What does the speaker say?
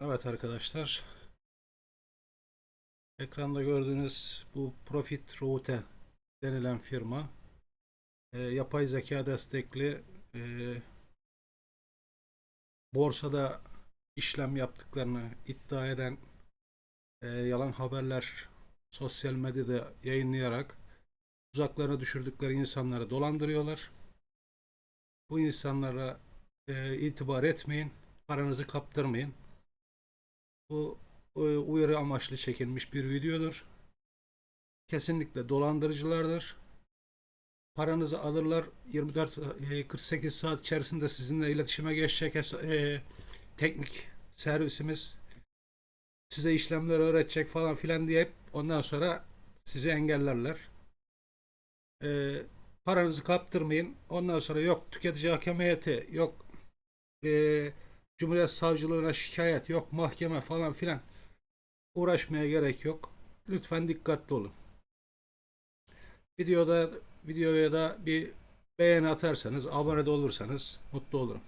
Evet arkadaşlar. Ekranda gördüğünüz bu Profit Route denilen firma e, yapay zeka destekli e, borsada işlem yaptıklarını iddia eden e, yalan haberler sosyal medyada yayınlayarak tuzaklarına düşürdükleri insanları dolandırıyorlar. Bu insanlara e, itibar etmeyin, paranızı kaptırmayın. Bu e, uyarı amaçlı çekilmiş bir videodur. Kesinlikle dolandırıcılardır. Paranızı alırlar 24 e, 48 saat içerisinde sizinle iletişime geçecek e, teknik servisimiz size işlemler öğretecek falan filan diye hep ondan sonra sizi engellerler. E, paranızı kaptırmayın. Ondan sonra yok tüketici hakem heyeti, yok e, Cumhuriyet Savcılığına şikayet, yok mahkeme falan filan uğraşmaya gerek yok. Lütfen dikkatli olun. Videoda videoya da bir beğeni atarsanız, abone de olursanız mutlu olurum.